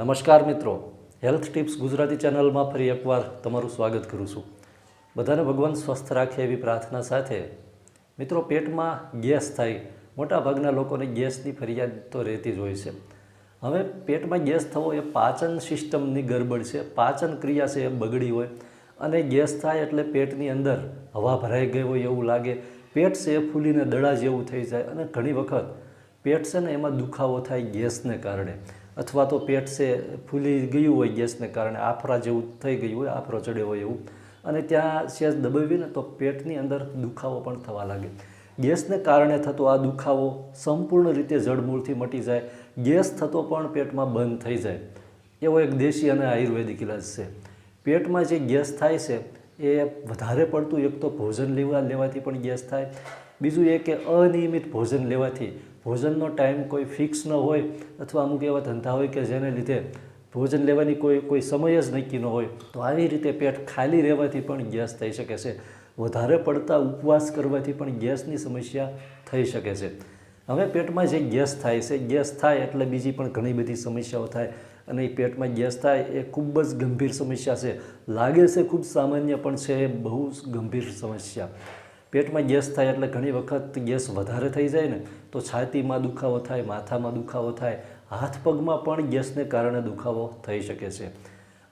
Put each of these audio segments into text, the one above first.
નમસ્કાર મિત્રો. Health tips Gujarati ચેનલમાં ફરી એકવાર તમારું સ્વાગત કરું છું. બધાને ભગવાન સ્વસ્થ રાખે એવી પ્રાર્થના સાથે. મિત્રો, પેટમાં ગેસ થાય, મોટાભાગના લોકોને ગેસની ફરિયાદ તો રહેતી જ હોય છે. હવે પેટમાં ગેસ થવો એ પાચન સિસ્ટમની ગરબડ છે. પાચન ક્રિયા છે એ બગડી હોય અને ગેસ થાય એટલે પેટની અંદર હવા ભરાઈ ગઈ હોય એવું લાગે. પેટ છે એ ફૂલીને દડા જેવું થઈ જાય અને ઘણી વખત પેટ છે ને એમાં દુખાવો થાય ગેસને કારણે. અથવા તો પેટ છે ફૂલી ગયું હોય ગેસને કારણે, આફરા જેવું થઈ ગયું હોય, આફરો ચડ્યો હોય એવું. અને ત્યાં સેજ દબાવીને તો પેટની અંદર દુખાવો પણ થવા લાગે. ગેસને કારણે થતો આ દુખાવો સંપૂર્ણ રીતે જડમૂળથી મટી જાય. ગેસ થતો પણ પેટમાં બંધ થઈ જાય. એવો એક દેશી અને આયુર્વેદિક ઇલાજ છે. પેટમાં જે ગેસ થાય છે, એ વધારે પડતું એક તો ભોજન લેવા, લેવાથી પણ ગેસ થાય. બીજું એ કે અનિયમિત ભોજન લેવાથી ભોજનનો ટાઈમ કોઈ ફિક્સ ન હોય અથવા અમુક એવા ધંધા હોય કે જેને લીધે ભોજન લેવાની કોઈ કોઈ સમય જ નક્કી ન હોય, તો આવી રીતે પેટ ખાલી રહેવાથી પણ ગેસ થઈ શકે છે. વધારે પડતા ઉપવાસ કરવાથી પણ ગેસની સમસ્યા થઈ શકે છે. હવે પેટમાં જે ગેસ થાય છે, ગેસ થાય એટલે બીજી પણ ઘણી બધી સમસ્યાઓ થાય અને એ પેટમાં ગેસ થાય એ ખૂબ જ ગંભીર સમસ્યા છે. લાગે છે ખૂબ સામાન્ય પણ છે એ બહુ ગંભીર સમસ્યા. પેટમાં ગેસ થાય એટલે ઘણી વખત ગેસ વધારે થઈ જાય ને, તો છાતીમાં દુખાવો થાય, માથામાં દુખાવો થાય, હાથ પગમાં પણ ગેસને કારણે દુખાવો થઈ શકે છે.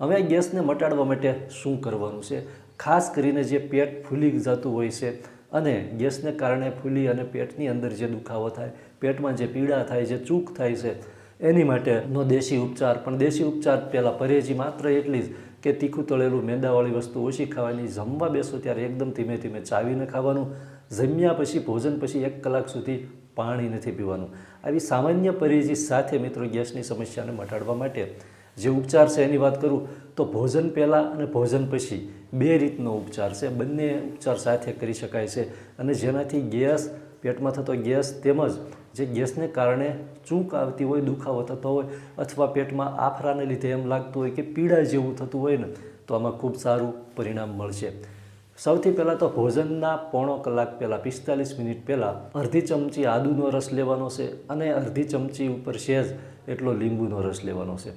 હવે આ ગેસને મટાડવા માટે શું કરવાનું છે? ખાસ કરીને જે પેટ ફૂલી જતું હોય છે અને ગેસને કારણે ફૂલી અને પેટની અંદર જે દુખાવો થાય, પેટમાં જે પીડા થાય, જે ચૂક થાય છે, એની માટેનો દેશી ઉપચાર. પણ દેશી ઉપચાર પહેલાં પરેજી માત્ર એટલી જ કે તીખું તળેલું મેંદાવાળી વસ્તુ ઓછી ખાવાની, જમવા બેસો ત્યારે એકદમ ધીમે ધીમે ચાવીને ખાવાનું, જમ્યા પછી ભોજન પછી એક કલાક સુધી પાણી નથી પીવાનું. આવી સામાન્ય પરિજી સાથે મિત્રો ગેસની સમસ્યાને મટાડવા માટે જે ઉપચાર છે એની વાત કરું, તો ભોજન પહેલાં અને ભોજન પછી બે રીતનો ઉપચાર છે. બંને ઉપચાર સાથે કરી શકાય છે અને જેનાથી ગેસ, પેટમાં થતો ગેસ તેમજ જે ગેસને કારણે ચૂંક આવતી હોય દુખાવો થતો હોય અથવા પેટમાં આફરાને લીધે એમ લાગતું હોય કે પીડા જેવું થતું હોય ને, તો આમાં ખૂબ સારું પરિણામ મળશે. સૌથી પહેલાં તો ભોજનના પોણો કલાક પહેલાં, પિસ્તાલીસ મિનિટ પહેલાં અડધી ચમચી આદુનો રસ લેવાનો છે અને અડધી ચમચી ઉપર સહેજ એટલો લીંબુનો રસ લેવાનો છે.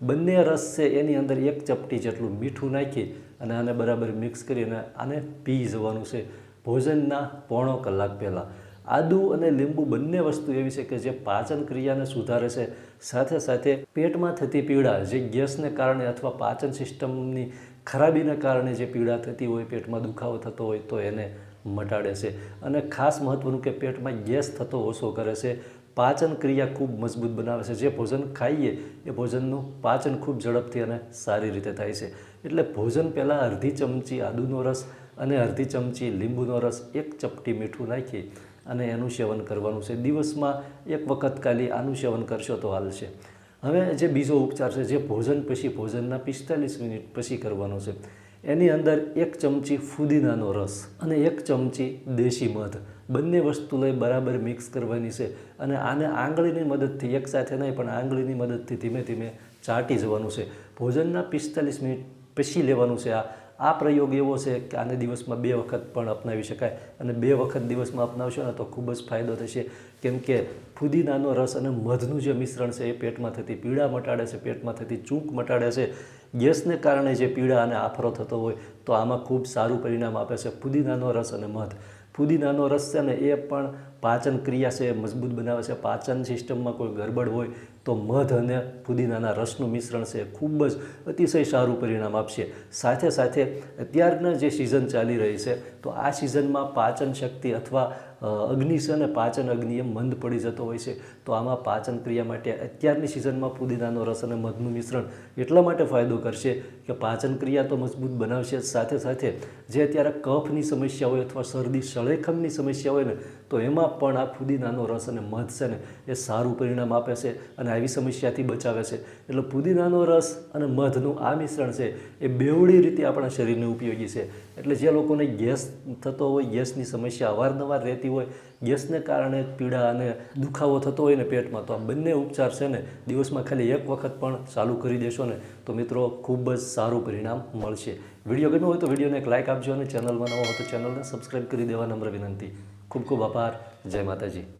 બંને રસ છે એની અંદર એક ચપટી જેટલું મીઠું નાખી અને આને બરાબર મિક્સ કરીને આને પી જવાનું છે ભોજનના પોણો કલાક પહેલાં. આદુ અને લીંબુ બંને વસ્તુ એવી છે કે જે પાચન ક્રિયાને સુધારે છે. સાથે સાથે પેટમાં થતી પીડા જે ગેસને કારણે અથવા પાચન સિસ્ટમની ખરાબીને કારણે જે પીડા થતી હોય, પેટમાં દુખાવો થતો હોય, તો એને મટાડે છે. અને ખાસ મહત્ત્વનું કે પેટમાં ગેસ થતો ઓછો કરે છે. પાચન ક્રિયા ખૂબ મજબૂત બનાવે છે. જે ભોજન ખાઈએ, એ ભોજનનું પાચન ખૂબ ઝડપથી અને સારી રીતે થાય છે. એટલે ભોજન પહેલાં અડધી ચમચી આદુનો રસ અને અડધી ચમચી લીંબુનો રસ, એક ચપટી મીઠું નાખી અને એનું સેવન કરવાનું છે. દિવસમાં એક વખત ખાલી આનું સેવન કરશો તો હાલશે. હવે જે બીજો ઉપચાર છે, જે ભોજન પછી ભોજનના પિસ્તાલીસ મિનિટ પછી કરવાનો છે. એની અંદર એક ચમચી ફુદીનાનો રસ અને એક ચમચી દેશી મધ. બંને વસ્તુ લઈ બરાબર મિક્સ કરવાની છે અને આને આંગળીની મદદથી એકસાથે નહીં, પણ આંગળીની મદદથી ધીમે ધીમે ચાટી જવાનું છે. ભોજનના પિસ્તાલીસ મિનિટ પછી લેવાનું છે આ આ પ્રયોગ એવો છે કે આને દિવસમાં બે વખત પણ અપનાવી શકાય અને બે વખત દિવસમાં અપનાવશો ને તો ખૂબ જ ફાયદો થશે. કેમ કે ફુદીનાનો રસ અને મધનું જે મિશ્રણ છે એ પેટમાં થતી પીડા મટાડે છે, પેટમાં થતી ચૂંક મટાડે છે. ગેસને કારણે જે પીડા અને આફરો થતો હોય તો આમાં ખૂબ સારું પરિણામ આપે છે ફુદીનાનો રસ અને મધ. ફુદીનાનો રસ છે ને એ પણ પાચન ક્રિયા છે, મજબૂત બનાવે છે. પાચન સિસ્ટમમાં કોઈ ગરબડ હોય તો મધ અને ફુદીનાના રસનું મિશ્રણ છે ખૂબ જ અતિશય સારું પરિણામ આપશે. સાથે સાથે અત્યારના જે સિઝન ચાલી રહી છે, તો આ સિઝનમાં પાચન શક્તિ અથવા અગ્નિ છે ને પાચન અગ્નિ એ મંદ પડી જતો હોય છે. તો આમાં પાચન ક્રિયા માટે અત્યારની સિઝનમાં પુદીનાનો રસ અને મધનું મિશ્રણ એટલા માટે ફાયદો કરશે કે પાચન ક્રિયા તો મજબૂત બનાવશે જ. સાથે સાથે જે અત્યારે કફની સમસ્યા હોય અથવા શરદી સળેખમની સમસ્યા હોય ને, તો એમાં પણ આ પુદીનાનો રસ અને મધ છે ને એ સારું પરિણામ આપે છે અને આવી સમસ્યાથી બચાવે છે. એટલે પુદીનાનો રસ અને મધનું આ મિશ્રણ છે એ બેવડી રીતે આપણા શરીરને ઉપયોગી છે. એટલે જે લોકોને ગેસ થતો હોય, ગેસની સમસ્યા અવારનવાર રહેતી હોય, ગેસને કારણે પીડા અને દુખાવો થતો હોય ને પેટમાં, તો આ બંને ઉપચાર છે ને, દિવસમાં ખાલી એક વખત પણ ચાલુ કરી દેશો ને, તો મિત્રો ખૂબ જ સારું પરિણામ મળશે. વીડિયો ગમ્યો હોય તો વિડીયોને એક લાઇક આપજો અને ચેનલમાં નવો હોય તો ચેનલને સબસ્ક્રાઈબ કરી દેવા નમ્ર વિનંતી. ખૂબ ખૂબ આભાર. જય માતાજી.